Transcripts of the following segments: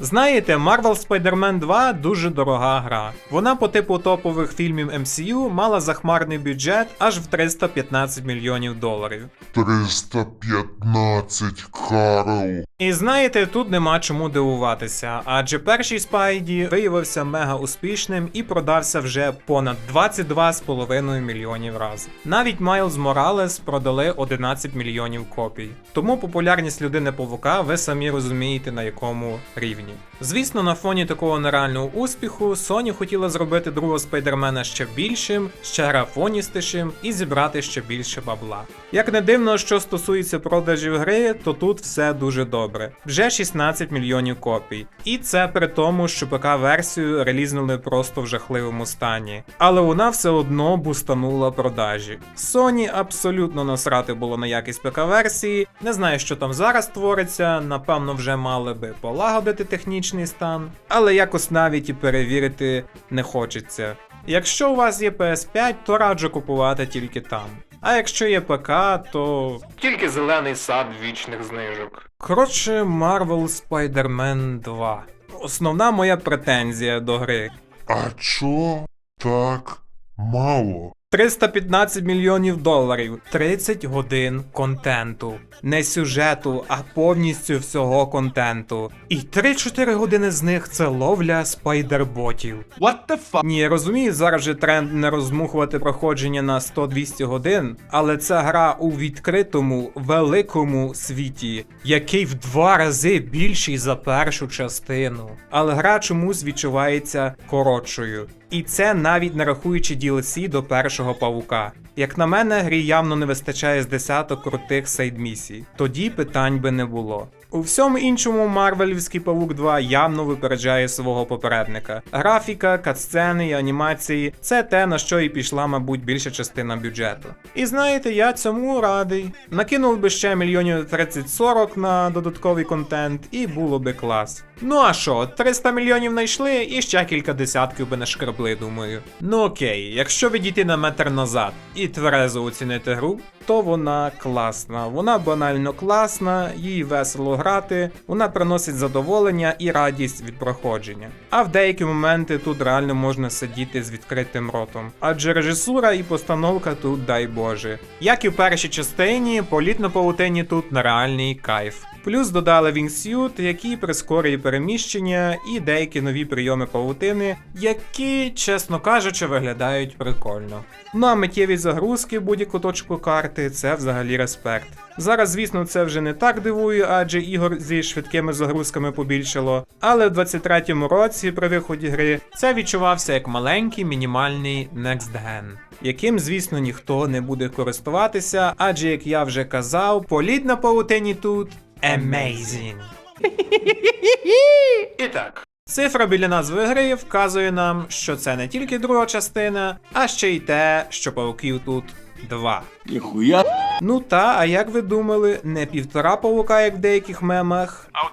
Знаєте, Marvel Spider-Man 2 дуже дорога гра. Вона по типу топових фільмів MCU мала захмарний бюджет аж в 315 мільйонів доларів. 315 Карл. І знаєте, тут нема чому дивуватися, адже перший Спайді виявився мега успішним і продався вже понад 22,5 мільйонів разів. Навіть Майлз Моралес продали 11 мільйонів копій. Тому популярність людини павука ви самі розумієте на якому рівні. Звісно, на фоні такого нереального успіху Sony хотіла зробити другого спайдермена ще більшим, ще графоністішим і зібрати ще більше бабла. Як не дивно, що стосується продажів гри, то тут все дуже добре. Вже 16 мільйонів копій. І це при тому, що ПК-версію релізнули просто в жахливому стані. Але вона все одно бустанула продажі. Sony абсолютно насрати було на якість ПК-версії. Не знаю, що там зараз твориться, напевно, вже мали би полагодити технічний стан, але якось навіть і перевірити не хочеться. Якщо у вас є PS5, то раджу купувати тільки там. А якщо є ПК, то тільки зелений сад вічних знижок. Коротше, Marvel Spider-Man 2. Основна моя претензія до гри. А чо так мало? 315 мільйонів доларів, 30 годин контенту. Не сюжету, а повністю всього контенту. І 3-4 години з них це ловля спайдерботів. What the fuck? Ні, я розумію, зараз же тренд не розмухувати проходження на 100-200 годин, але це гра у відкритому, великому світі, який в два рази більший за першу частину. Але гра чомусь відчувається коротшою. І це навіть не рахуючи DLC до першого павука. Як на мене, грі явно не вистачає з десяток крутих сейд-місій. Тоді питань би не було. У всьому іншому Марвелівський павук 2 явно випереджає свого попередника. Графіка, катсцени і анімації це те, на що і пішла, мабуть, більша частина бюджету. І знаєте, я цьому радий. Накинув би ще мільйонів 30-40 на додатковий контент, і було би клас. Ну а що, 300 мільйонів знайшли і ще кілька десятків би нашкрабли, думаю. Ну окей, якщо відійти на метр назад і тверезо оцінити гру, то вона класна. Вона банально класна, їй весело грати, вона приносить задоволення і радість від проходження. А в деякі моменти тут реально можна сидіти з відкритим ротом. Адже режисура і постановка тут, дай Боже. Як і в першій частині, політ на павутині тут нереальний кайф. Плюс додали Wingsuit, який прискорює переміщення, і деякі нові прийоми павутини, які, чесно кажучи, виглядають прикольно. Ну а миттєві загрузки будь-яку точку карти це взагалі респект. Зараз, звісно, це вже не так дивує, адже ігор зі швидкими загрузками побільшало. Але в 23-му році при виході гри це відчувався як маленький мінімальний Next Gen. Яким, звісно, ніхто не буде користуватися, адже, як я вже казав, політ на паутині тут amazing. І так. Цифра біля назви гри вказує нам, що це не тільки друга частина, а ще й те, що пауків тут два. Ніхуя. Ну та, а як ви думали, не півтора павука, як в деяких мемах? А 1.75?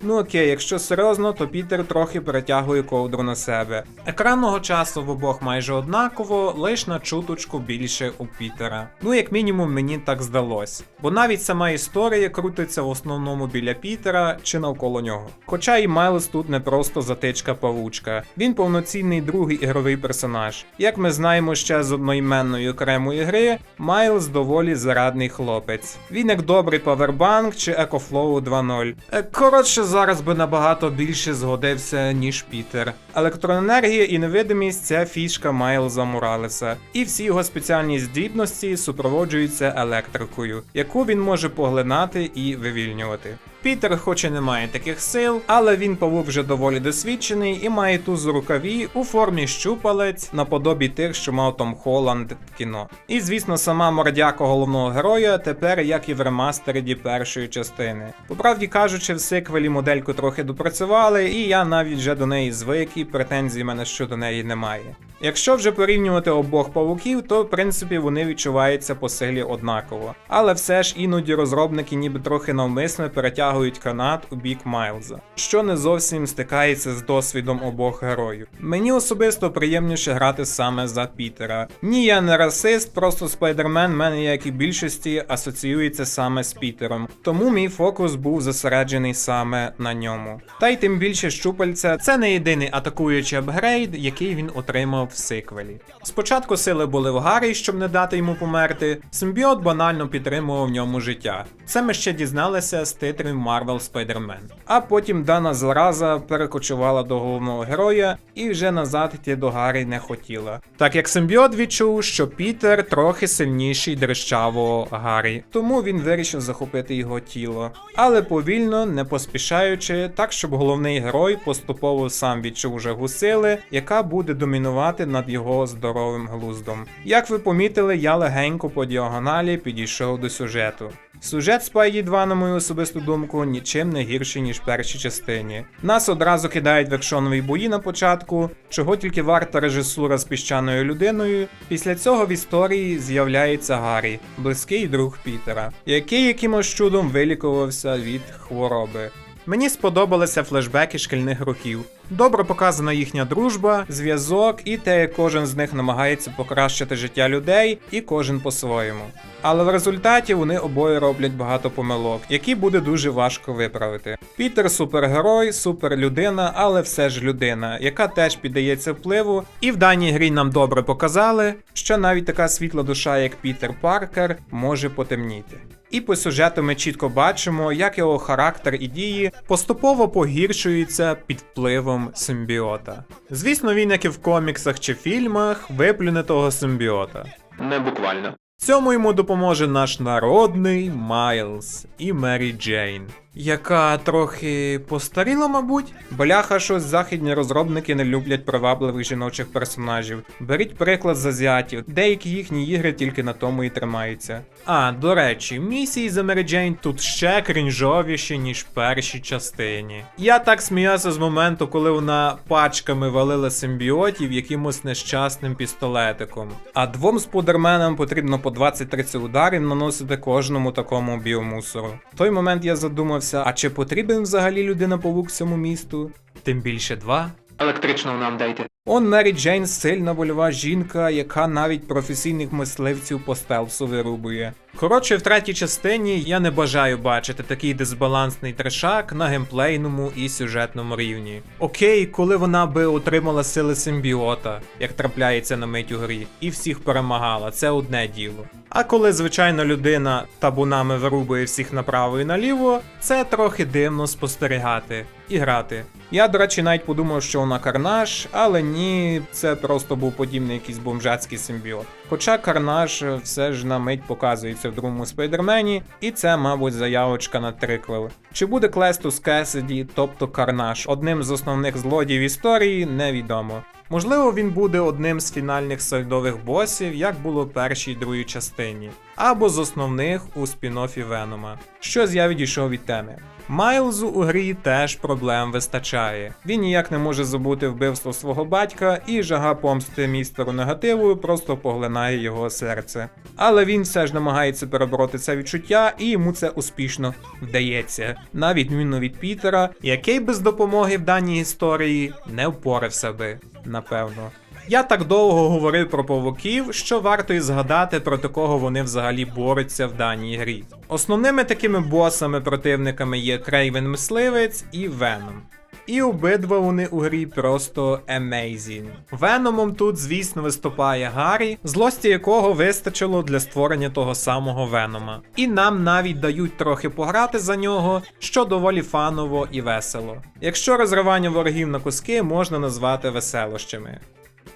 Ну окей, якщо серйозно, то Пітер трохи перетягує ковдру на себе. Екранного часу в обох майже однаково, лиш на чуточку більше у Пітера. Ну, як мінімум, мені так здалось. Бо навіть сама історія крутиться в основному біля Пітера чи навколо нього. Хоча і Майлз тут не просто затичка павучка, він повноцінний другий ігровий персонаж. Як ми знаємо ще з одноіменної окремої гри, Майлз доволі зарадний хлопець. Він як добрий павербанк чи Екофлоу 2.0. Е, Коротше, зараз би набагато більше згодився, ніж Пітер. Електроенергія і невидимість це фішка Майлза Муралеса. і всі його спеціальні здібності супроводжуються електрикою, яку він може поглинати і вивільнювати. Пітер, хоч і не має таких сил, але він павук вже доволі досвідчений і має туз у рукаві у формі щупалець наподобі тих, що мав Том Холланд в кіно. І звісно, сама мордяка головного героя тепер як і в ремастереді першої частини. По правді кажучи, в сиквелі модельку трохи допрацювали, і я навіть вже до неї звик, і претензій мене щодо неї немає. Якщо вже порівнювати обох павуків, то в принципі вони відчуваються по силі однаково. Але все ж іноді розробники ніби трохи навмисно перетягують канат у бік Майлза, що не зовсім стикається з досвідом обох героїв. Мені особисто приємніше грати саме за Пітера. Ні, я не расист, просто спайдермен в мене, як і більшості, асоціюється саме з Пітером. Тому мій фокус був зосереджений саме на ньому. Та й тим більше щупальця це не єдиний атакуючий апгрейд, який він отримав в сиквелі. Спочатку сили були в Гаррі, щоб не дати йому померти. Симбіот банально підтримував в ньому життя. Це ми ще дізналися з титрів Marvel Spider-Man. А потім дана зараза перекочувала до головного героя і вже назад йти до Гаррі не хотіла. Так як симбіот відчув, що Пітер трохи сильніший дрищавого Гаррі, тому він вирішив захопити його тіло. Але повільно, не поспішаючи, так щоб головний герой поступово сам відчув жагу сили, яка буде домінувати над його здоровим глуздом. Як ви помітили, я легенько по діагоналі підійшов до сюжету. Сюжет Спайді 2, на мою особисту думку, нічим не гірший, ніж в першій частині. Нас одразу кидають в екшонові бої на початку, чого тільки варта режисура з піщаною людиною. Після цього в історії з'являється Гаррі, близький друг Пітера, який якимось чудом вилікувався від хвороби. Мені сподобалися флешбеки шкільних років. Добре показана їхня дружба, зв'язок і те, як кожен з них намагається покращити життя людей, і кожен по-своєму. Але в результаті вони обоє роблять багато помилок, які буде дуже важко виправити. Пітер супергерой, суперлюдина, але все ж людина, яка теж піддається впливу, і в даній грі нам добре показали, що навіть така світла душа, як Пітер Паркер, може потемніти. І по сюжету ми чітко бачимо, як його характер і дії поступово погіршуються під впливом симбіота. Звісно, він, як і в коміксах чи фільмах, виплюне того симбіота. Не буквально. Цьому йому допоможе наш народний Майлз і Мері Джейн, яка трохи постаріла, мабуть. Бляха, щось західні розробники не люблять привабливих жіночих персонажів. Беріть приклад з азіатів, деякі їхні ігри тільки на тому і тримаються. А, до речі, місії за Мері Джейн тут ще крінжовіші, ніж в першій частині. Я так сміявся з моменту, коли вона пачками валила симбіотів якимось нещасним пістолетиком. А двом спудерменам потрібно по 20-30 ударів наносити кожному такому біомусору. В той момент я задумався, а чи потрібен взагалі людина павук цьому місту? Тим більше два. Електричного нам дайте. Он Мері Джейн сильна вольова жінка, яка навіть професійних мисливців по стелсу вирубує. Коротше, в третій частині я не бажаю бачити такий дисбалансний трешак на геймплейному і сюжетному рівні. Окей, коли вона би отримала сили симбіота, як трапляється на мить у грі, і всіх перемагала, це одне діло. А коли звичайна людина табунами вирубує всіх направо і наліво, це трохи дивно спостерігати і грати. Я, до речі, навіть подумав, що вона карнаж, але ні, це просто був подібний якийсь бомжацький симбіот. Хоча карнаж все ж на мить показується в другому спайдермені, і це, мабуть, заявочка на триквел. Чи буде Клестус Кесіді, тобто Карнаж, одним з основних злодіїв історії, невідомо. Можливо, він буде одним з фінальних сайдових босів, як було в першій і другій частині, або з основних у спін-оффі Венома. Щось я відійшов від теми. Майлзу у грі теж проблем вистачає. Він ніяк не може забути вбивство свого батька, і жага помсти містеру негативу просто поглинає його серце. Але він все ж намагається перебороти це відчуття, і йому це успішно вдається, на відміну від Пітера, який без допомоги в даній історії не впорався би, напевно. Я так довго говорив про павуків, що варто і згадати про такого вони взагалі борються в даній грі. Основними такими босами-противниками є Крейвен Мисливець і Веном. І обидва вони у грі просто amazing. Веномом тут, звісно, виступає Гаррі, злості якого вистачило для створення того самого Венома. І нам навіть дають трохи пограти за нього, що доволі фаново і весело. Якщо розривання ворогів на куски можна назвати веселощами.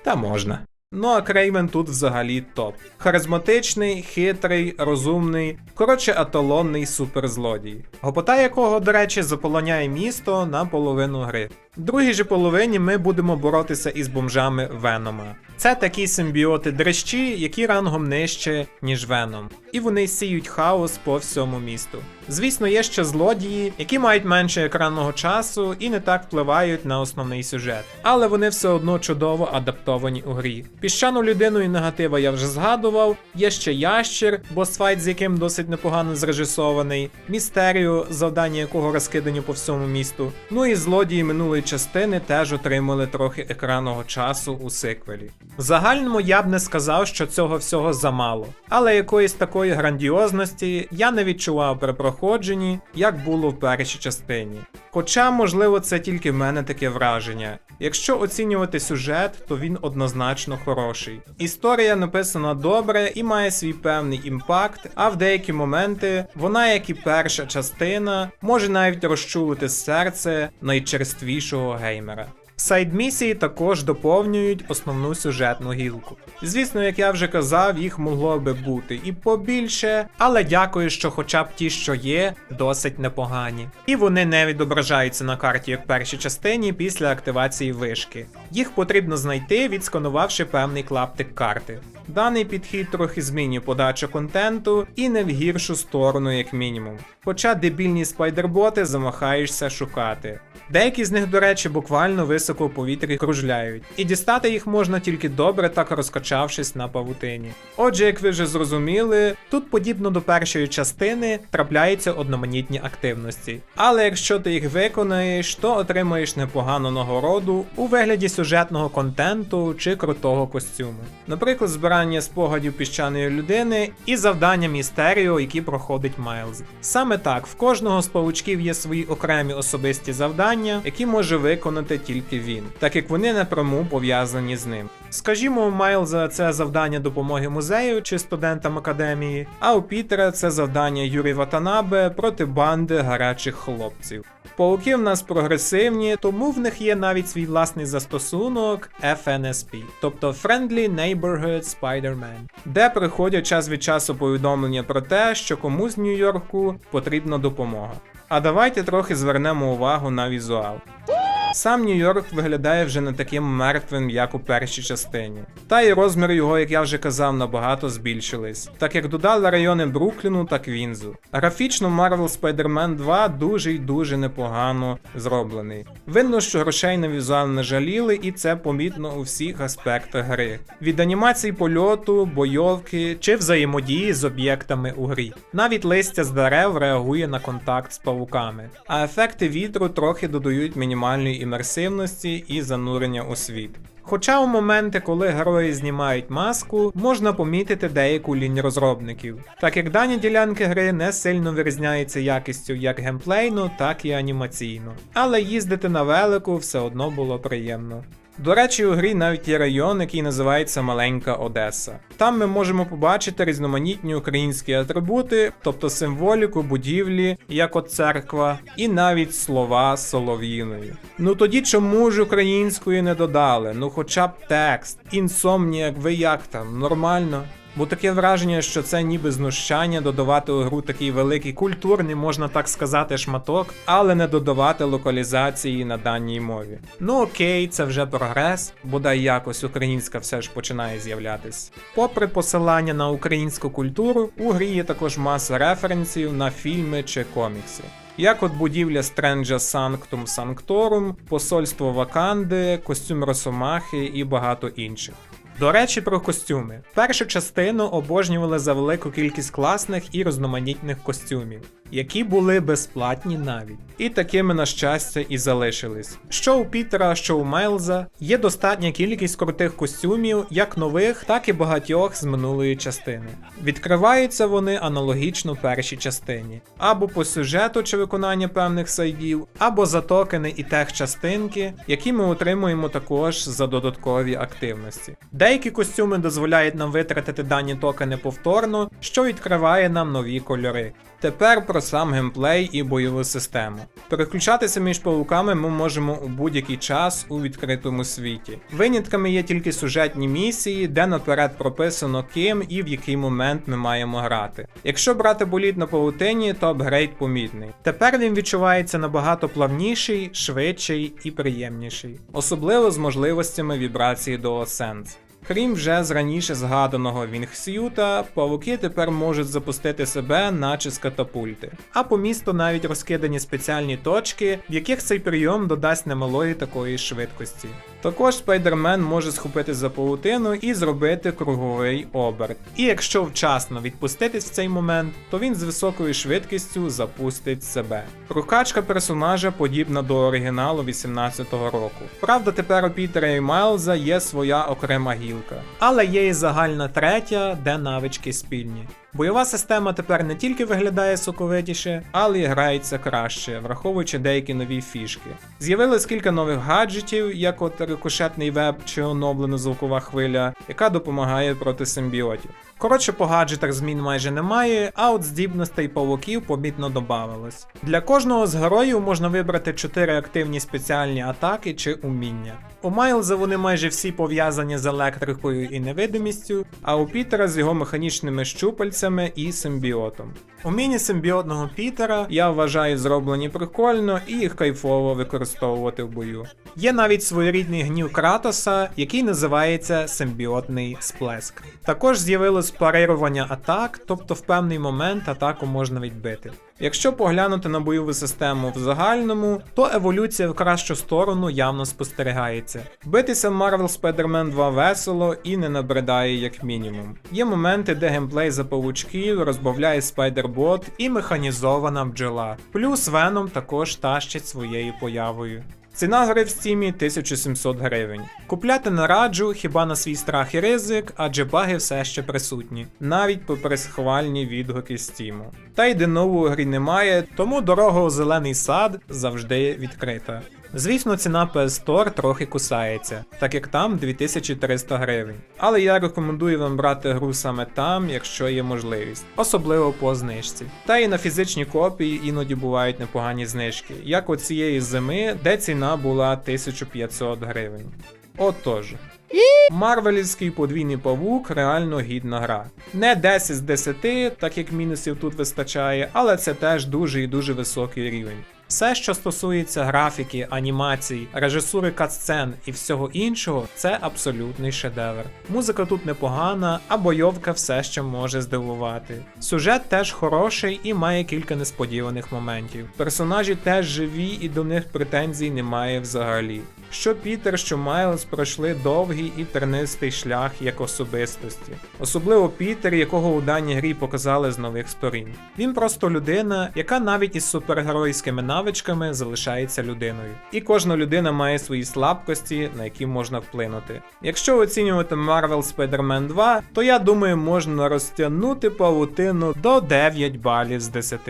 Та можна. Ну а Крейвен тут взагалі топ. Харизматичний, хитрий, розумний, коротше, аталонний суперзлодій. Гопота якого, до речі, заполоняє місто на половину гри. В другій же половині ми будемо боротися із бомжами Венома. Це такі симбіоти дрищі, які рангом нижче, ніж Веном. І вони сіють хаос по всьому місту. Звісно, є ще злодії, які мають менше екранного часу і не так впливають на основний сюжет. Але вони все одно чудово адаптовані у грі. Піщану людину і негатива я вже згадував. Є ще ящір, босфайт, з яким досить непогано зрежисований, містеріо, завдання якого розкидані по всьому місту. Ну і злодії минулої частини теж отримали трохи екранного часу у сиквелі. В загальному я б не сказав, що цього всього замало, але якоїсь такої грандіозності я не відчував при проходженні, як було в першій частині. Хоча, можливо, це тільки в мене таке враження. Якщо оцінювати сюжет, то він однозначно хороший. Історія написана добре і має свій певний імпакт, а в деякі моменти вона, як і перша частина, може навіть розчулити серце найчерствішого геймера. Сайд-місії також доповнюють основну сюжетну гілку. Звісно, як я вже казав, їх могло би бути і побільше, але дякую, що хоча б ті, що є, досить непогані. І вони не відображаються на карті як першій частині після активації вишки. Їх потрібно знайти, відсканувавши певний клаптик карти. Даний підхід трохи змінює подачу контенту і не в гіршу сторону, як мінімум. Хоча дебільні спайдерботи замахаєшся шукати. Деякі з них, до речі, буквально високо в повітрі кружляють, і дістати їх можна тільки добре, так розкачавшись на павутині. Отже, як ви вже зрозуміли, тут подібно до першої частини трапляються одноманітні активності. Але якщо ти їх виконаєш, то отримаєш непогану нагороду у вигляді сюжетного контенту чи крутого костюму. Наприклад, збирання спогадів піщаної людини і завдання містеріо, які проходить Майлз. Саме так, в кожного з павучків є свої окремі особисті завдання, які може виконати тільки він, так як вони напряму пов'язані з ним. Скажімо, у Майлза це завдання допомоги музею чи студентам академії, а у Пітера це завдання Юрі Ватанабе проти банди гарячих хлопців. Пауки в нас прогресивні, тому в них є навіть свій власний застосунок FNSP, тобто Friendly Neighborhood Spider-Man, де приходять час від часу повідомлення про те, що комусь в Нью-Йорку потрібна допомога. А давайте трохи звернемо увагу на візуал. Сам Нью-Йорк виглядає вже не таким мертвим, як у першій частині. Та й розмір його, як я вже казав, набагато збільшились, так як додали райони Брукліну та Квінзу. Графічно Marvel Spider-Man 2 дуже й дуже непогано зроблений. Видно, що грошей на візуал не жаліли, і це помітно у всіх аспектах гри. Від анімації польоту, бойовки чи взаємодії з об'єктами у грі. Навіть листя з дерев реагує на контакт з павуками, а ефекти вітру трохи додають мінімальної імерсивності і занурення у світ. Хоча у моменти, коли герої знімають маску, можна помітити деяку лінь розробників, так як дані ділянки гри не сильно вирізняються якістю як геймплейно, так і анімаційно. Але їздити на велику все одно було приємно. До речі, у грі навіть є район, який називається Маленька Одеса. Там ми можемо побачити різноманітні українські атрибути, тобто символіку, будівлі, як от церква, і навіть слова солов'їною. Ну тоді чому ж української не додали? Ну хоча б текст, інсомніяк, ви як там, нормально? Бо таке враження, що це ніби знущання додавати у гру такий великий культурний, можна так сказати, шматок, але не додавати локалізації на даній мові. Ну окей, це вже прогрес, бодай якось українська все ж починає з'являтись. Попри посилання на українську культуру, у грі є також маса референсів на фільми чи комікси. Як от будівля Стренджа Санктум Санкторум, посольство Ваканди, костюм Росомахи і багато інших. До речі, про костюми. Першу частину обожнювали за велику кількість класних і різноманітних костюмів, які були безплатні навіть. І такими, на щастя, і залишились. Що у Пітера, що у Майлза є достатня кількість крутих костюмів, як нових, так і багатьох з минулої частини. Відкриваються вони аналогічно першій частині, або по сюжету чи виконання певних сайдів, або за токени і тех частинки, які ми отримуємо також за додаткові активності. Деякі костюми дозволяють нам витратити дані токени повторно, що відкриває нам нові кольори. Тепер про сам геймплей і бойову систему. Переключатися між павуками ми можемо у будь-який час у відкритому світі. Винятками є тільки сюжетні місії, де наперед прописано ким і в який момент ми маємо грати. Якщо брати боліт на павутині, то апгрейд помітний. Тепер він відчувається набагато плавніший, швидший і приємніший, особливо з можливостями вібрації DualSense. Крім вже з раніше згаданого Вінгсюта, павуки тепер можуть запустити себе, наче з катапульти. А по місту навіть розкидані спеціальні точки, в яких цей прийом додасть немалої такої швидкості. Також спайдермен може схопити за паутину і зробити круговий оберт. І якщо вчасно відпуститись в цей момент, то він з високою швидкістю запустить себе. Прокачка персонажа подібна до оригіналу 18-го року. Правда, тепер у Пітера і Майлза є своя окрема гілка. Але є і загальна третя, де навички спільні. Бойова система тепер не тільки виглядає соковитіше, але й грається краще, враховуючи деякі нові фішки. З'явилось кілька нових гаджетів, як от рикошетний веб чи оновлена звукова хвиля, яка допомагає проти симбіотів. Коротше, по гаджетах змін майже немає, а от здібностей павуків помітно додавалось. Для кожного з героїв можна вибрати 4 активні спеціальні атаки чи уміння. У Майлза вони майже всі пов'язані з електрикою і невидимістю, а у Пітера з його механічними щупальцями і симбіотом. Уміння симбіотного Пітера я вважаю зроблені прикольно і їх кайфово використовувати в бою. Є навіть своєрідний гнів Кратоса, який називається симбіотний сплеск. Також з'явилось парирування атак, тобто в певний момент атаку можна відбити. Якщо поглянути на бойову систему в загальному, то еволюція в кращу сторону явно спостерігається. Битися в Marvel Spider-Man 2 весело і не набридає як мінімум. Є моменти, де геймплей за павучків розбавляє Spider-Bot і механізована бджола. Плюс Веном також тащить своєю появою. Ціна гри в стімі 1700 гривень. Купляти не раджу хіба на свій страх і ризик, адже баги все ще присутні, навіть попри схвальні відгуки стіму. Та й нову у грі немає, тому дорога у зелений сад завжди відкрита. Звісно, ціна PS Store трохи кусається, так як там 2300 гривень. Але я рекомендую вам брати гру саме там, якщо є можливість, особливо по знижці. Та і на фізичні копії іноді бувають непогані знижки, як от цієї зими, де ціна була 1500 гривень. Отож. Марвелівський подвійний павук реально гідна гра. Не 10 з 10, так як мінусів тут вистачає, але це теж дуже і дуже високий рівень. Все, що стосується графіки, анімацій, режисури катсцен і всього іншого, це абсолютний шедевр. Музика тут непогана, а бойовка все ще може здивувати. Сюжет теж хороший і має кілька несподіваних моментів. Персонажі теж живі і до них претензій немає взагалі. Що Пітер, що Майлз пройшли довгий і тернистий шлях як особистості, особливо Пітер, якого у даній грі показали з нових сторін. Він просто людина, яка навіть із супергеройськими навичками залишається людиною. І кожна людина має свої слабкості, на які можна вплинути. Якщо оцінювати Marvel Spider-Man 2, то я думаю, можна розтягнути павутину до 9 балів з 10.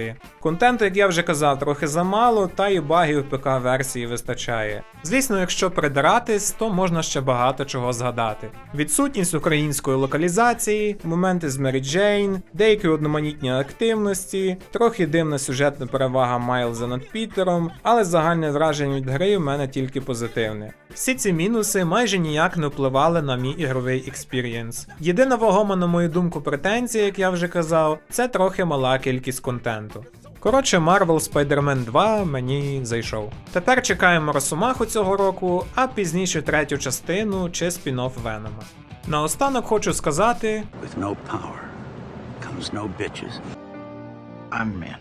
Контенту, як я вже казав, трохи замало, та і багів ПК версії вистачає. Звісно, якщо придиратись, то можна ще багато чого згадати. Відсутність української локалізації, моменти з Мері Джейн, деякі одноманітні активності, трохи дивна сюжетна перевага Майлза над Пітером, але загальне враження від гри в мене тільки позитивне. Всі ці мінуси майже ніяк не впливали на мій ігровий експірієнс. Єдина вагома, на мою думку, претензія, як я вже казав, це трохи мала кількість контенту. Коротше, Marvel Spider-Man 2 мені зайшов. Тепер чекаємо Росомаху цього року, а пізніше третю частину чи спін-офф Венома. Наостанок хочу сказати, With no power comes no bitches. I'm man.